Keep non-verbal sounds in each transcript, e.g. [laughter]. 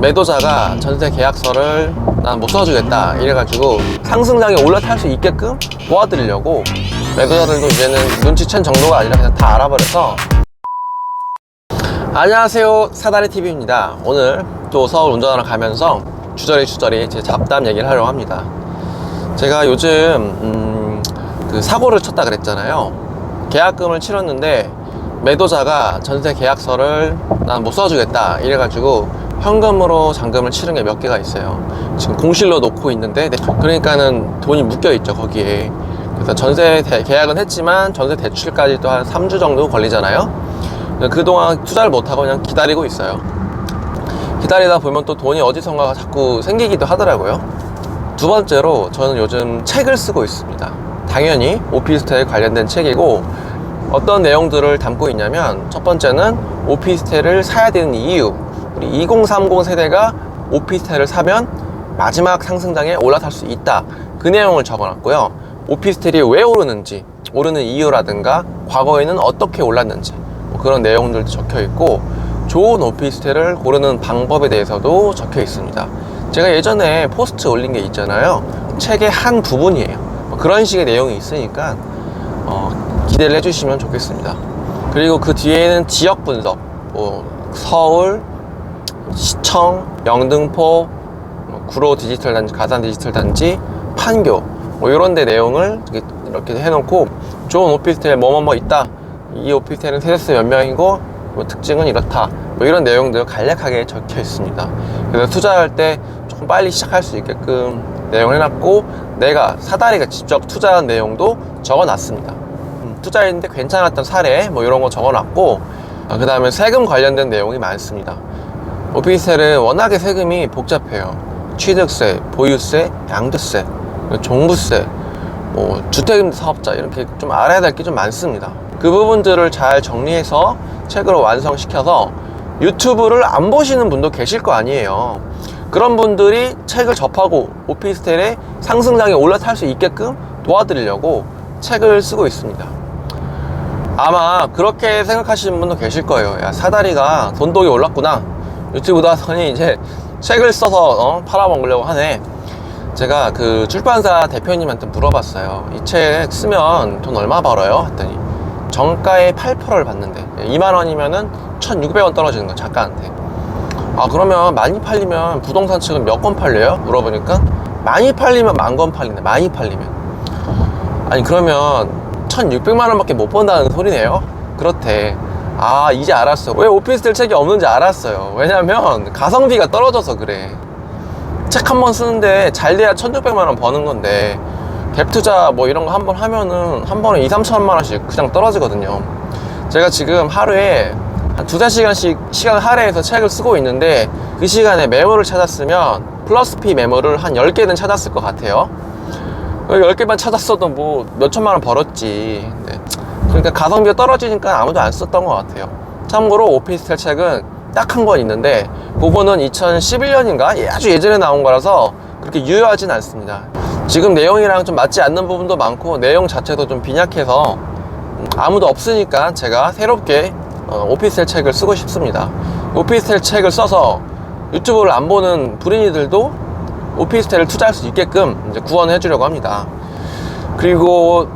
매도자가 전세 계약서를 난 못 써주겠다 이래가지고 상승장에 올라탈 수 있게끔 도와드리려고 매도자들도 이제는 눈치챈 정도가 아니라 그냥 다 알아버려서. 안녕하세요. 사다리 TV입니다. 오늘 또 서울 운전하러 가면서 주저리 주저리 제 잡담 얘기를 하려고 합니다. 제가 요즘 음, 그 사고를 쳤다 그랬잖아요. 계약금을 치렀는데 매도자가 전세 계약서를 난 못 써주겠다 이래가지고 현금으로 잔금을 치른 게 몇 개가 있어요. 지금 공실로 놓고 있는데 네, 그러니까는 돈이 묶여 있죠 거기에. 그래서 전세 대- 계약은 했지만 전세 대출까지 또 한 3주 정도 걸리잖아요. 그동안 투자를 못하고 그냥 기다리고 있어요. 기다리다 보면 또 돈이 어디선가 자꾸 생기기도 하더라고요. 두 번째로 저는 요즘 책을 쓰고 있습니다. 당연히 오피스텔 관련된 책이고 어떤 내용들을 담고 있냐면 첫 번째는 오피스텔을 사야 되는 이유 우리 2030 세대가 오피스텔을 사면 마지막 상승장에 올라탈 수 있다. 그 내용을 적어놨고요. 오피스텔이 왜 오르는지 오르는 이유라든가 과거에는 어떻게 올랐는지 뭐 그런 내용들도 적혀 있고 좋은 오피스텔을 고르는 방법에 대해서도 적혀 있습니다. 제가 예전에 포스트 올린 게 있잖아요. 책의 한 부분이에요. 뭐 그런 식의 내용이 있으니까 어, 기대를 해주시면 좋겠습니다. 그리고 그 뒤에는 지역 분석, 뭐 서울, 시청, 영등포, 뭐 구로 디지털 단지, 가산 디지털 단지, 판교 뭐 이런 데 내용을 이렇게, 해놓고 좋은 오피스텔 뭐뭐뭐 있다. 이 오피스텔은 세대수 몇 명이고 뭐 특징은 이렇다. 뭐 이런 내용들 간략하게 적혀 있습니다. 그래서 투자할 때 조금 빨리 시작할 수 있게끔 내용을 해놨고 내가 사다리가 직접 투자한 내용도 적어놨습니다. 음, 투자했는데 괜찮았던 사례 뭐 이런 거 적어놨고 그 다음에 세금 관련된 내용이 많습니다. 오피스텔은 워낙에 세금이 복잡해요. 취득세, 보유세, 양도세, 종부세, 뭐 주택임대 사업자 이렇게 좀 알아야 될 게 좀 많습니다. 그 부분들을 잘 정리해서 책으로 완성시켜서 유튜브를 안 보시는 분도 계실 거 아니에요. 그런 분들이 책을 접하고 오피스텔의 상승장에 올라탈 수 있게끔 도와드리려고 책을 쓰고 있습니다. 아마 그렇게 생각하시는 분도 계실 거예요. 야, 사다리가 돈독이 올랐구나. 유튜브도 하더니 이제 책을 써서 어, 팔아먹으려고 하네. 제가 그 출판사 대표님한테 물어봤어요. 이 책 쓰면 돈 얼마 벌어요? 했더니 정가의 8%를 받는데 2만 원이면은 1,600원 떨어지는 거 작가한테. 아 그러면 많이 팔리면 부동산 측은 몇 건 팔려요? 물어보니까 많이 팔리면 만 건 팔린다. 많이 팔리면. 아니 그러면 1600만 원밖에 못 번다는 소리네요 그렇대 아 이제 알았어. 왜 오피스텔 책이 없는지 알았어요. 왜냐면 가성비가 떨어져서 그래. 책 한 번 쓰는데 잘 돼야 1600만 원 버는 건데 갭 투자 뭐 이런 거 한 번 하면은 한 번에 2, 3천만 원씩 그냥 떨어지거든요. 제가 지금 하루에 한 두세 시간씩 시간을 할애해서 책을 쓰고 있는데 그 시간에 메모를 찾았으면 플러스 피 메모를 한 10개는 찾았을 것 같아요. 10개만 찾았어도 뭐 몇천만 원 벌었지. 네. 그러니까 가성비가 떨어지니까 아무도 안 썼던 것 같아요. 참고로 오피스텔 책은 딱 한 권 있는데 그거는 2011년인가? 아주 예전에 나온 거라서 그렇게 유효하진 않습니다. 지금 내용이랑 좀 맞지 않는 부분도 많고 내용 자체도 좀 빈약해서 음, 아무도 없으니까 제가 새롭게 어, 오피스텔 책을 쓰고 싶습니다. 오피스텔 책을 써서 유튜브를 안 보는 불인이들도 오피스텔을 투자할 수 있게끔 이제 구원해 주려고 합니다. 그리고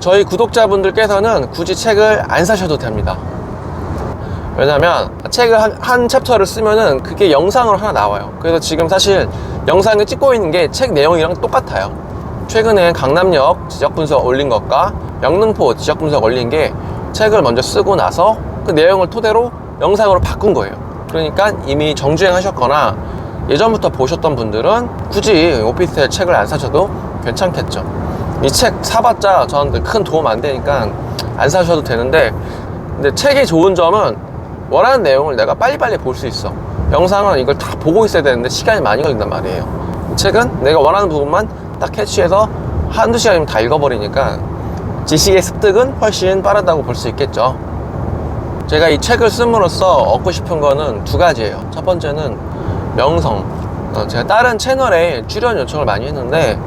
저희 구독자분들께서는 굳이 책을 안 사셔도 됩니다. 왜냐면 책을 한, 한 챕터를 쓰면은 그게 영상으로 하나 나와요. 그래서 지금 사실 영상을 찍고 있는 게 책 내용이랑 똑같아요. 최근에 강남역 지적 분석 올린 것과 영등포 지적 분석 올린 게 책을 먼저 쓰고 나서 그 내용을 토대로 영상으로 바꾼 거예요. 그러니까 이미 정주행하셨거나 예전부터 보셨던 분들은 굳이 오피스텔 책을 안 사셔도 괜찮겠죠. 이 책 사봤자 저한테 큰 도움 안 되니까 안 사셔도 되는데 근데 책의 좋은 점은 원하는 내용을 내가 빨리빨리 볼 수 있어. 영상은 이걸 다 보고 있어야 되는데 시간이 많이 걸린단 말이에요. 이 책은 내가 원하는 부분만 딱 캐치해서 한두 시간이면 다 읽어버리니까 지식의 습득은 훨씬 빠르다고 볼 수 있겠죠. 제가 이 책을 씀으로써 얻고 싶은 거는 두 가지예요. 첫 번째는 명성. 어, 제가 다른 채널에 출연 요청을 많이 했는데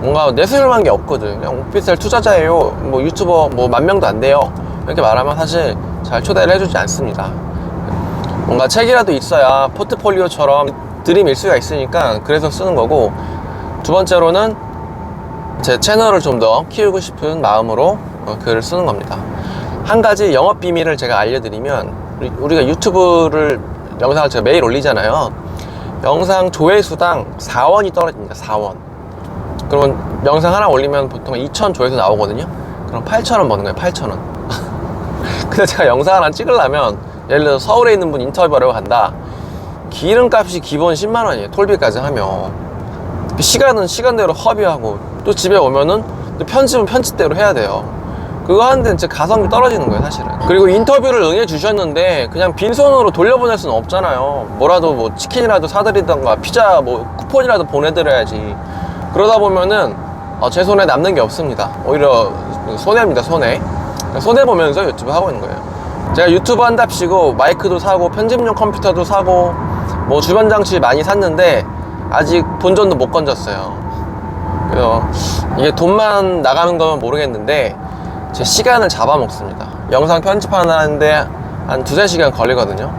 뭔가 내세울만한 게 없거든. 그냥 오피스텔 투자자예요. 뭐 유튜버 뭐 만 명도 안 돼요. 이렇게 말하면 사실 잘 초대를 해주지 않습니다. 뭔가 책이라도 있어야 포트폴리오처럼 들이밀 수가 있으니까 그래서 쓰는 거고 두 번째로는 제 채널을 좀 더 키우고 싶은 마음으로 어, 글을 쓰는 겁니다. 한 가지 영업 비밀을 제가 알려드리면 우리- 우리가 유튜브를 영상을 제가 매일 올리잖아요. 영상 조회수당 4원이 떨어집니다. 4원. 그러면 영상 하나 올리면 보통 2천 조회수 나오거든요. 그럼 8천 원 버는 거예요. 8천 원. [laughs] 근데 제가 영상 하나 찍으려면 예를 들어 서울에 있는 분 인터뷰하러 간다. 기름값이 기본 10만 원이에요. 톨비까지 하면. 시간은 시간대로 허비하고 또 집에 오면은 또 편집은 편집대로 해야 돼요. 그거 하는데 진짜 가성비 떨어지는 거예요, 사실은. 그리고 인터뷰를 응해 주셨는데 그냥 빈손으로 돌려보낼 수는 없잖아요. 뭐라도 뭐 치킨이라도 사드리던가 피자 뭐 쿠폰이라도 보내드려야지. 그러다 보면은 어, 제 손에 남는 게 없습니다. 오히려 손해입니다, 손해. 손해 보면서 유튜브 하고 있는 거예요. 제가 유튜브 한답시고 마이크도 사고 편집용 컴퓨터도 사고 뭐 주변 장치 많이 샀는데 아직 본전도 못 건졌어요. 그래서 이게 돈만 나가는 거면 모르겠는데 제 시간을 잡아먹습니다. 영상 편집하는데 한 두세 시간 걸리거든요.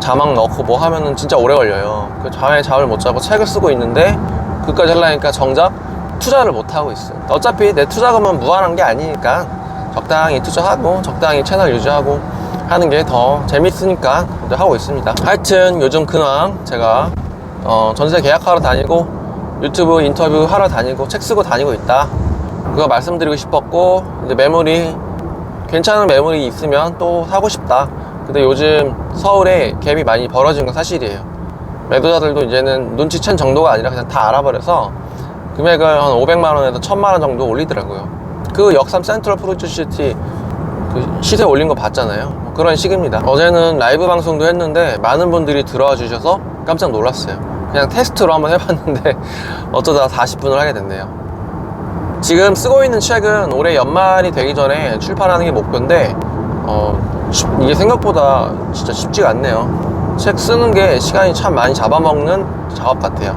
자막 넣고 뭐 하면은 진짜 오래 걸려요. 그 밤에 잠을 못 자고 책을 쓰고 있는데 그까지 하려니까 정작 투자를 못 하고 있어요. 어차피 내 투자금은 무한한 게 아니니까 적당히 투자하고 적당히 채널 유지하고 하는 게 더 재밌으니까 하고 있습니다. 하여튼 요즘 근황 제가 어, 전세 계약하러 다니고 유튜브 인터뷰 하러 다니고 책 쓰고 다니고 있다. 그거 말씀드리고 싶었고 이제 매물이 괜찮은 매물이 있으면 또 사고 싶다. 근데 요즘 서울에 갭이 많이 벌어진 건 사실이에요. 매도자들도 이제는 눈치챈 정도가 아니라 그냥 다 알아버려서 금액을 한 500만 원에서 1000만 원 정도 올리더라고요. 그 역삼 센트럴 프로듀시티 그 시세 올린 거 봤잖아요. 뭐 그런 식입니다. 어제는 라이브 방송도 했는데 많은 분들이 들어와 주셔서 깜짝 놀랐어요. 그냥 테스트로 한번 해봤는데 [laughs] 어쩌다 40분을 하게 됐네요. 지금 쓰고 있는 책은 올해 연말이 되기 전에 출판하는 게 목표인데 어, 쉽- 이게 생각보다 진짜 쉽지가 않네요. 책 쓰는 게 시간이 참 많이 잡아먹는 작업 같아요.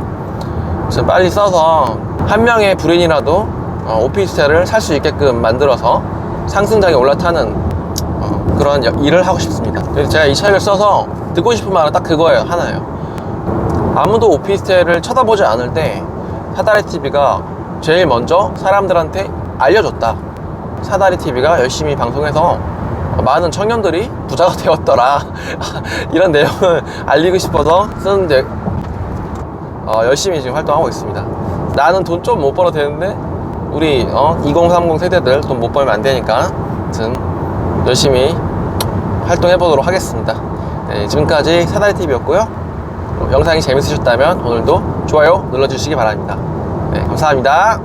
그래서 빨리 써서 한 명의 불인이라도 어, 오피스텔을 살 수 있게끔 만들어서 상승장에 올라타는 어, 그런 여- 일을 하고 싶습니다. 그래서 제가 이 책을 써서 듣고 싶은 말은 딱 그거예요. 하나예요. 아무도 오피스텔을 쳐다보지 않을 때 사다리 TV가 제일 먼저 사람들한테 알려줬다. 사다리 TV가 열심히 방송해서 많은 청년들이 부자가 [laughs] 되었더라. [laughs] 이런 내용을 알리고 싶어서 쓰는데 어, 열심히 지금 활동하고 있습니다. 나는 돈 좀 못 벌어도 되는데 우리 어, 2030 세대들 돈 못 벌면 안 되니까 아무튼 열심히 활동해 보도록 하겠습니다. 네, 지금까지 사다리 TV였고요. 어, 영상이 재밌으셨다면 오늘도 좋아요 눌러주시기 바랍니다. 네, 감사합니다.